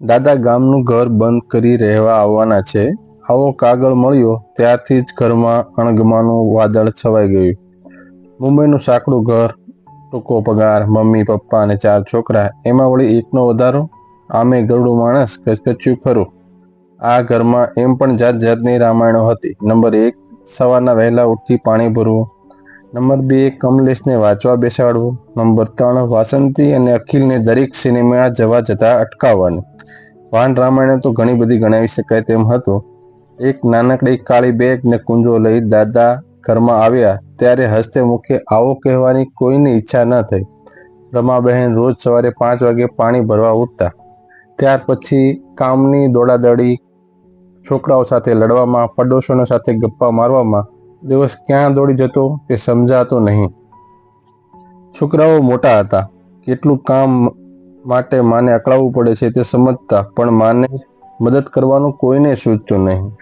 દાદા ગામનું ઘર બંધ કરી રહેવા આવવાના છે. આવો કાગળ મળ્યો, ત્યારથી જ ઘરમાં અણગમાનું વાદળ છવાઈ ગયું. મુંબઈનું સાંકડું ઘર, ટૂંકો પગાર, મમ્મી, પપ્પા અને ચાર છોકરા, એમાં વળી એકનો વધારો? આમે ગરડું માણસ કચકચ્યું ખરું. આ ઘરમાં એમ પણ જાત જાતની રામાયણો હતી. નંબર એક, સવારના વહેલા ઉઠી પાણી ભરવું. નંબર બે, કમલેશને વાંચવા બેસાડવું. નંબર ત્રણ, વાસંતી અને અખિલને દરેક સિનેમા જવા જતા અટકાવવાનું. વાન રામાયણ તો ઘણી બધી ગણાવી શકાય તેમ હતું. એક નાનકડી કાળી બેગ ને કુંજો લઈ દાદા ઘરમાં આવ્યા. ત્યારે હસ્તે મુખે આવો કહેવાની કોઈની ઈચ્છા ન થઈ. રમાબહેન રોજ સવારે પાંચ વાગે પાણી ભરવા ઉઠતા. ત્યાર પછી કામની દોડાદોડી, છોકરાઓ સાથે લડવામાં, પડોશોનો સાથે ગપ્પા મારવામાં દિવસ ક્યાં દોડી જતો તે સમજાતો નહીં. છોકરાઓ મોટા હતા. કેટલું કામ માટે માને અકળાવવું પડે છે તે સમજતા, પણ માને મદદ કરવાનું કોઈને સૂચતું નહીં.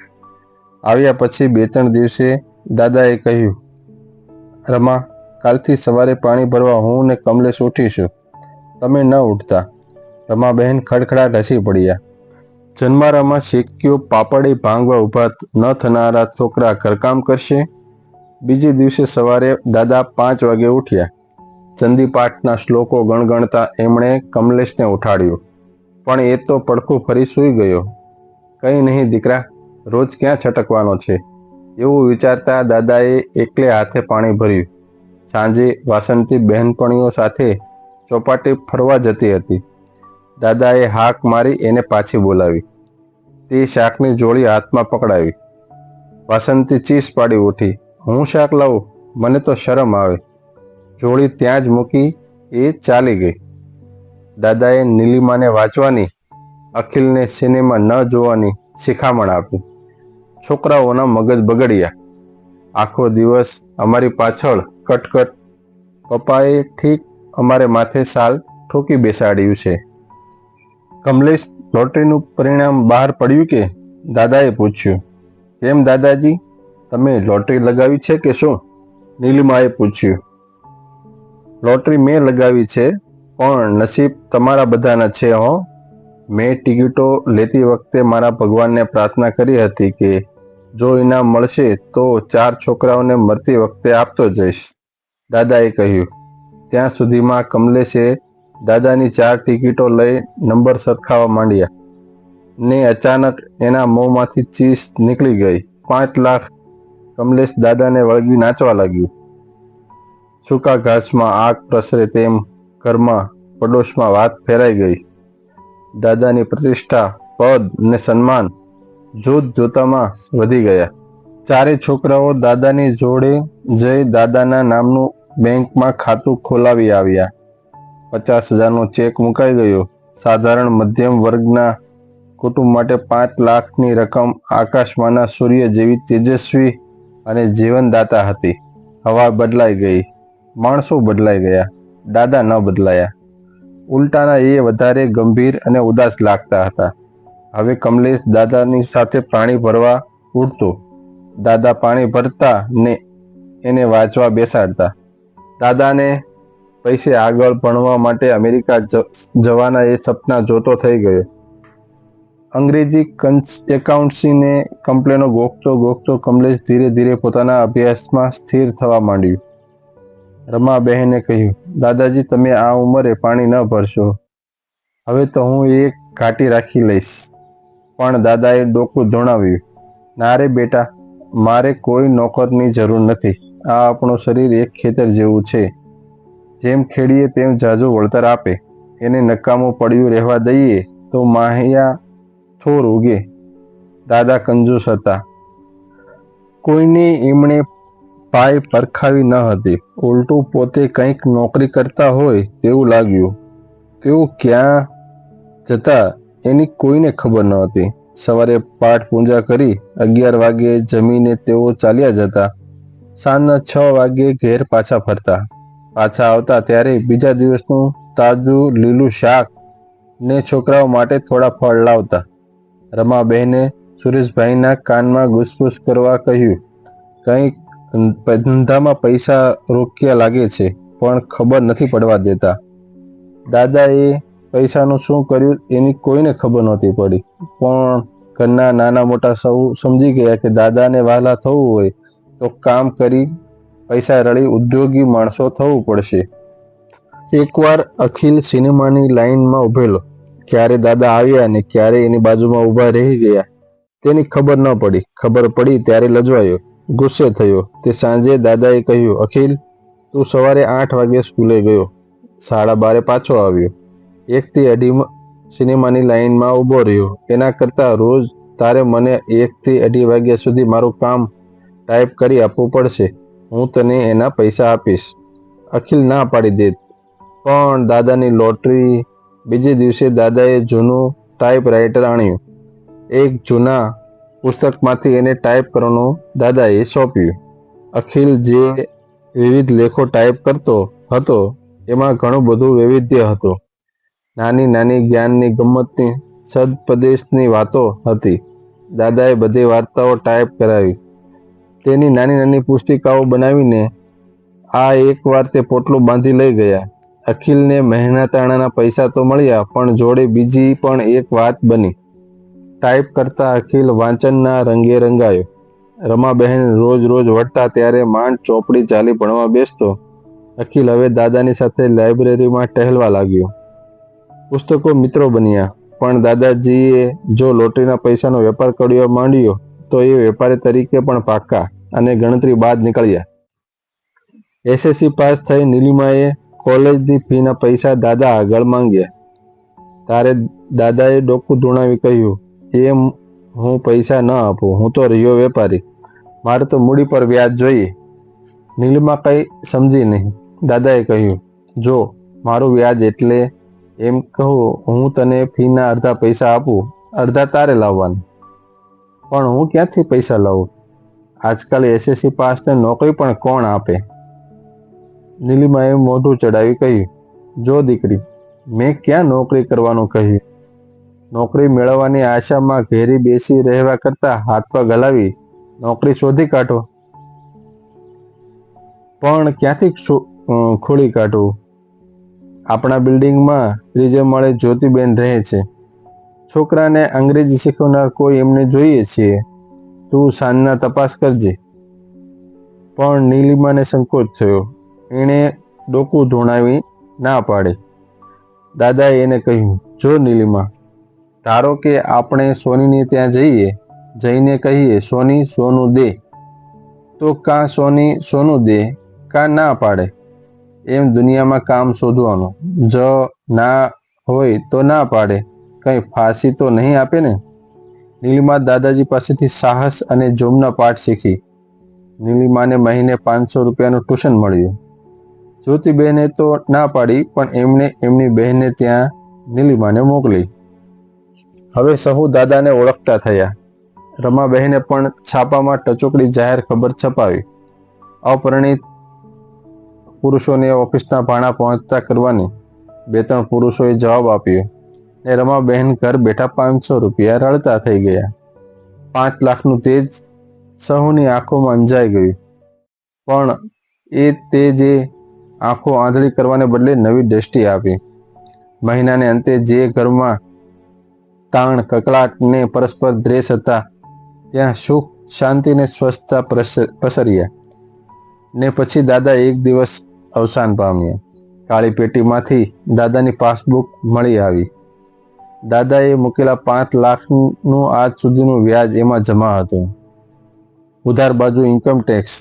આવ્યા પછી બે ત્રણ દિવસે દાદાએ કહ્યું, રમા, કાલથી સવારે પાણી ભરવા હું ને કમલેશ ઉઠીશું. તમે ન ઉઠતા. રમાબહેન ખડખડાટ હસી પડ્યા. જન્મારામાં શેક્યો પાપડે ભાંગવા ઊભા ન થનારા છોકરા ઘરકામ કરશે? બીજે દિવસે સવારે દાદા પાંચ વાગે ઉઠ્યા. ચંદીપાઠના શ્લોકો ગણગણતા એમણે કમલેશને ઉઠાડ્યો. પણ એ તો પડખું ફરી સૂઈ ગયો. કંઈ નહીં દીકરા, રોજ ક્યાં છટકવાનો છે? એવું વિચારતા દાદાએ એકલે હાથે પાણી ભર્યું. સાંજે વાસંતી બહેનપણીઓ સાથે ચોપાટી ફરવા જતી હતી. દાદાએ હાક મારી એને પાછી બોલાવી. તે શાકની જોડી હાથમાં પકડાવી. વાસંતી ચીસ પાડી ઉઠી. હું શાક લાવું? મને તો શરમ આવે. જોડી ત્યાં જ મૂકી એ ચાલી ગઈ. દાદાએ નીલિમાને વાંચવાની, અખિલને સિનેમા ન જોવાની શિખામણ આપી. છોકરાઓના મગજ બગડ્યા. આખો દિવસ અમારી પાછળ કટકટ. પપ્પાએ ઠીક અમારે માથે સાલ ઠોકી બેસાડ્યું છે. કમલેશ લોટરીનું પરિણામ બહાર પડ્યું કે? દાદાએ પૂછ્યું. કેમ દાદાજી? તમે લોટરી લગાવી છે કે શું? નીલિમાએ પૂછ્યું. લોટરી મેં લગાવી છે, પણ નસીબ તમારા બધાના છે, હો. મેં ટિકિટો લેતી વખતે મારા ભગવાનને પ્રાર્થના કરી હતી કે જો ઇનામ મળશે તો ચાર છોકરાઓને મરતી વખતે આપતો જઈશ. દાદાએ કહ્યું. ત્યાં સુધીમાં કમલેશે દાદાની ચાર ટિકિટો લઈ નંબર સરખાવા માંડ્યા. ને અચાનક એના મોંમાંથી ચીસ નીકળી ગઈ. પાંચ લાખ કમલેશ દાદાને વળગી નાચવા લાગ્યું. સૂકા ઘાસમાં આગ પ્રસરે તેમ ઘરમાં પડોશમાં વાત ફેરાઈ ગઈ. દાદાની પ્રતિષ્ઠા, પદ અને સન્માન જોત જોતામાં વધી ગયા. ચારે છોકરાઓ દાદાની જોડે જઈ દાદાના નામનું બેંકમાં ખાતું ખોલાવી આવ્યા. પચાસ હજારનો ચેક મુકાઈ ગયો. સાધારણ મધ્યમ વર્ગના કુટુંબ માટે પાંચ લાખની રકમ આકાશમાંના સૂર્ય જેવી તેજસ્વી અને જીવનદાતા હતી. હવા બદલાઈ ગઈ. માણસો બદલાઈ ગયા. દાદા ન બદલાયા. ઉલટાના એ વધારે ગંભીર અને ઉદાસ લાગતા હતા. હવે કમલેશ દાદાની સાથે પાણી ભરવા ઉઠતો. દાદા પાણી ભરતા ને એને વાંચવા બેસાડતા. દાદાને પૈસે આગળ ભણવા માટે અમેરિકા જવાના એ સપના જોતો થઈ ગયો. અંગ્રેજી એકાઉન્ટસીને કમ્પ્લેનો ગોખતો ગોખતો કમલેશ ધીરે ધીરે પોતાના અભ્યાસમાં સ્થિર થવા માંડ્યું. રમાબહેને કહ્યું, દાદાજી, તમે આ ઉંમરે પાણી ન ભરશો. હવે તો હું એ ઘાટી રાખી લઈશ. પણ દાદાએ ડોકું ધોણાવ્યું ના રે બેટા, મારે કોઈ નોકરની જરૂર નથી. આ આપણું શરીર એક ખેતર જેવું છે. જેમ ખેડીએ તેમ જાજો વળતર આપે. એને નકામો પડ્યું રહેવા દઈએ તો માહિયા થોર ઉગે. દાદા કંજૂસ હતા. કોઈને એમણે પાય પરખાવી ન હતી. ઉલટું પોતે કંઈક નોકરી કરતા હોય તેવું લાગ્યું. તેઓ ક્યાં જતા એની કોઈને ખબર ન હતી. સવારે પાઠ પૂજા કરી અગિયાર વાગે જમીને તેઓ ચાલ્યા જતા. સાંજના છ વાગે ઘેર પાછા ફરતા. પાછા આવતા ત્યારે બીજા દિવસનું તાજું લીલું શાક ને છોકરાઓ માટે થોડા ફળ લાવતા. રમાબહેને સુરેશભાઈના કાનમાં ગુસપુસ કરવા કહ્યું, કંઈક ધંધામાં પૈસા રોક્યા લાગે છે, પણ ખબર નથી પડવા દેતા. દાદાએ પૈસાનું શું કર્યું એની કોઈને ખબર નહોતી પડી. પણ ઘરના નાના મોટા સૌ સમજી ગયા કે દાદાને વહાલા થવું હોય તો કામ કરી પૈસા રળી ઉદ્યોગી માણસો થવું પડશે. એકવાર અખિલ સિનેમાની લાઈનમાં ઉભેલો. ક્યારે દાદા આવ્યા અને ક્યારે એની બાજુમાં ઊભા રહી ગયા. તેની ખબર ન પડી. ખબર પડી ત્યારે લજવાયો. ગુસ્સે થયો. તે સાંજે દાદાએ કહ્યું, અખિલ, તું સવારે આઠ વાગે સ્કૂલે ગયો. સાડા બારે પાછો આવ્યો. એકથી અઢી સિનેમાની લાઈનમાં ઊભો રહ્યો. એના કરતાં રોજ તારે મને એકથી અઢી વાગ્યા સુધી મારું કામ ટાઈપ કરી આપવું પડશે. હું તને એના પૈસા આપીશ. અખિલ ના પાડી દે પણ દાદાની લોટરી બીજે દિવસે દાદાએ જૂનું ટાઈપરાઇટર આણ્યું. એક જૂના પુસ્તકમાંથી એને ટાઈપ કરવાનું દાદાએ સોંપ્યું. અખિલ જે વિવિધ લેખો ટાઈપ કરતો હતો, એમાં ઘણું બધું વૈવિધ્ય હતું. નાની નાની જ્ઞાનની ગમ્મતની સદપદેશની વાતો હતી. દાદાએ બધી વાર્તાઓ ટાઈપ કરાવી. તેની નાની નાની પુસ્તિકાઓ બનાવીને આ એકવાર તે પોટલું બાંધી લઈ ગયા. અખિલને મહેનતાણાના પૈસા તો મળ્યા, પણ જોડે બીજી પણ એક વાત બની. ટાઈપ કરતા અખિલ વાંચનના રંગે રંગાયો. રમાબહેન રોજ રોજ વળતા ત્યારે માંડ ચોપડી ચાલી ભણવા બેસતો. અખિલ હવે દાદાની સાથે લાઇબ્રેરીમાં ટહેલવા લાગ્યો. પુસ્તકો મિત્રો બન્યા, પણ દાદાજીએ જો લોટરીના પૈસાનો વેપાર કર્યો માંડ્યો તો એ વેપારી તરીકે પણ પાક્કા અને ગણતરી બાદ નીકળ્યા. એસએસસી પાસ થઈ નીલિમાએ કોલેજની ફીના પૈસા દાદા આગળ માંગ્યા. તારે દાદાએ ડોકું ધૂણાવી કહ્યું, એમ હું પૈસા ન આપું, હું તો રહ્યો વેપારી. મારે તો મૂડી પર વ્યાજ જોઈએ. નીલિમા કંઈ સમજી નહીં. દાદાએ કહ્યું, જો, મારું વ્યાજ એટલે એમ કહું, હું તને ફીના અડધા પૈસા આપું, અડધા તારે લાવવાનું. પણ હું ક્યાંથી પૈસા લાવું આજકાલ એસએસસી પાસને નોકરી પણ કોણ આપે? નીલિમાએ મોઢું ચડાવી કહ્યું, જો દીકરી, મેં ક્યાં નોકરી કરવાનું કહ્યું? નોકરી મેળવવાની આશામાં ઘેરી બેસી રહેવા કરતાં હાથ પગ હલાવી, નોકરી શોધી કાઢો. પણ ક્યાંથી ખોલી કાઢવું આપણા બિલ્ડિંગમાં ત્રીજે માળે જ્યોતિબેન રહે છે. છોકરાને અંગ્રેજી શીખવનાર કોઈ એમને જોઈએ છીએ તું સાંજના તપાસ કરજે. પણ નીલિમાને સંકોચ થયો. એણે ડોકું ધોણાવી ના પાડી. દાદાએ એને કહ્યું, જો નીલિમા, ધારો કે આપણે સોનીને ત્યાં જઈએ, જઈને કહીએ, સોની, સોનું દે. તો કાં સોની, સોનું દે, કાં ના પાડે? એમ દુનિયામાં કામ શોધવાનું. જ ના હોય તો ના પાડે. કંઈ ફાંસી તો નહીં આપે ને? નીલિમા દાદાજી પાસેથી સાહસ અને જોમના પાઠ શીખી. નીલિમાને મહિને પાંચસો રૂપિયાનું ટ્યુશન મળ્યું. જ્યોતિબહેને તો ના પાડી, પણ એમણે એમની બહેનને ત્યાં નીલિમાને મોકલી. હવે સહુ દાદાને ઓળખતા થયા. રમાબહેને પણ છાપામાં ટચોકડી જાહેર ખબર છપાવી. અપરિણિત પુરુષોને ઓફિસના ભાણા પહોંચતા કરવાની. બે ત્રણ પુરુષોએ જવાબ આપ્યો. ને રમાબહેન ઘર બેઠા પાંચસો રૂપિયા રળતા થઈ ગયા. પાંચ લાખનું તેજ સહુની આંખોમાં અંજાઈ ગયું. પણ એ તે જે આંખો આંધળી કરવાને બદલે નવી દ્રષ્ટિ આપી. મહિનાને અંતે જે ઘરમાં તાણ, કકળાટ ને પરસ્પર દ્વેષ હતા, ત્યાં સુખ, શાંતિ ને સ્વસ્થતા પ્રસર્યા. ને પછી દાદા એક દિવસ અવસાન પામ્યા. કાળી પેટીમાંથી દાદાની પાસબુક મળી આવી. દાદાએ મૂકેલા પાંચ લાખનું આજ સુધીનું વ્યાજ એમાં જમા હતું. ઉધાર બાજુ ઇન્કમ ટેક્સ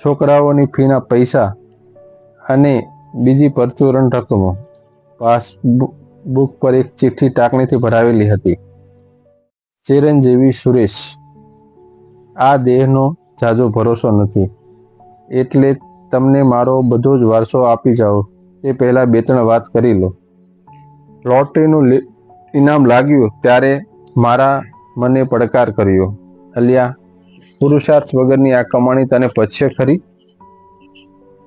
છોકરાઓની ફીના પૈસા અને બીજી પરચુરણ રકમો. પાસબુક બુક પર એક ચિઠ્ઠી ટાંકણીથી ભરાવેલી હતી. ચિરંજીવી સુરેશ, આ દેહનો જાજો ભરોસો નથી. એટલે તમને મારો બધો જ વારસો આપી જાઓ. તે પહેલાં બે ત્રણ વાત કરી લો. લોટરીનું ઇનામ લાગ્યું ત્યારે મારા મને પડકાર કર્યો. અલ્યા, પુરુષાર્થ વગરની આ કમાણી તને પછે ખરી?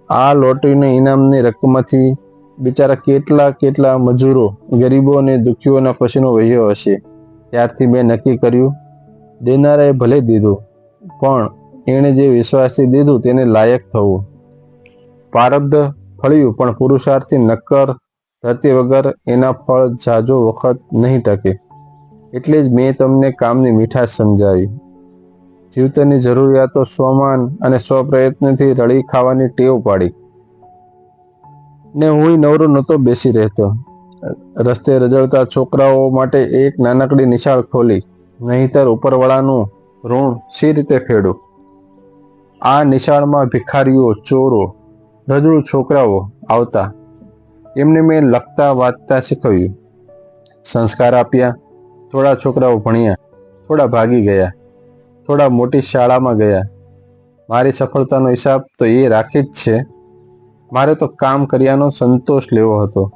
આ લોટરીના ઇનામની રકમમાંથી બિચારા કેટલા કેટલા મજૂરો, ગરીબો અને દુઃખીઓના પછીનો વહ્યો હશે. ત્યારથી મેં નક્કી કર્યું, દેનારાએ ભલે દીધું, પણ એણે જે વિશ્વાસથી દીધું તેને લાયક થવું. પ્રારબ્ધ ફળ્યું, પણ પુરુષાર્થથી નક્કર ધરતી વગર એના ફળ જાજો વખત નહીં ટકે. એટલે જ મેં તમને કામની મીઠાશ સમજાવી. જીવતરની જરૂરિયાતો સ્વમાન અને સ્વપ્રયત્નથી રળી ખાવાની ટેવ પાડી. ને હું નવરો નહોતો બેસી રહેતો. રસ્તે રજળતા છોકરાઓ માટે એક નાનકડી નિશાળ ખોલી. નહીતર ઉપરવાળાનું ઋણ સી રીતે ફેડું આ નિશાળમાં ભિખારીઓ, ચોરો રજળું છોકરાઓ આવતા. એમને મેં લખતા, વાંચતા શીખવ્યું. સંસ્કાર આપ્યા. થોડા છોકરાઓ ભણ્યા. થોડા ભાગી ગયા. થોડા મોટી શાળામાં ગયા. મારી સફળતાનો હિસાબ તો એ રાખી જ છે. મારે તો કામ કર્યાનો સંતોષ લેવો હતો.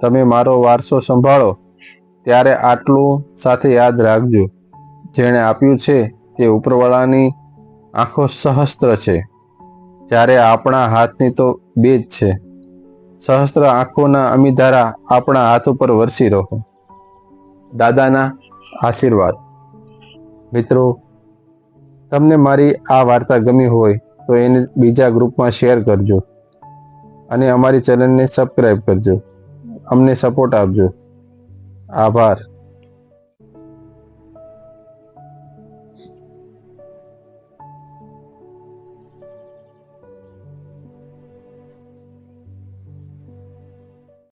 તમે મારો વારસો સંભાળો. ત્યારે આટલું સાથે યાદ રાખજો. જેણે આપ્યું છે તે ઉપરવાળાની આંખો સહસ્ત્ર છે. જ્યારે આપણા હાથની તો બે જ છે. સહસ્ત્ર આંખોના અમીધારા આપણા હાથ ઉપર વરસી રહો. દાદાના આશીર્વાદ. મિત્રો, તમને મારી આ વાર્તા ગમી હોય તો એને બીજા ગ્રુપમાં શેર કરજો અને અમારી ચેનલને સબસ્ક્રાઈબ કરજો. અમને સપોર્ટ આપજો. આભાર.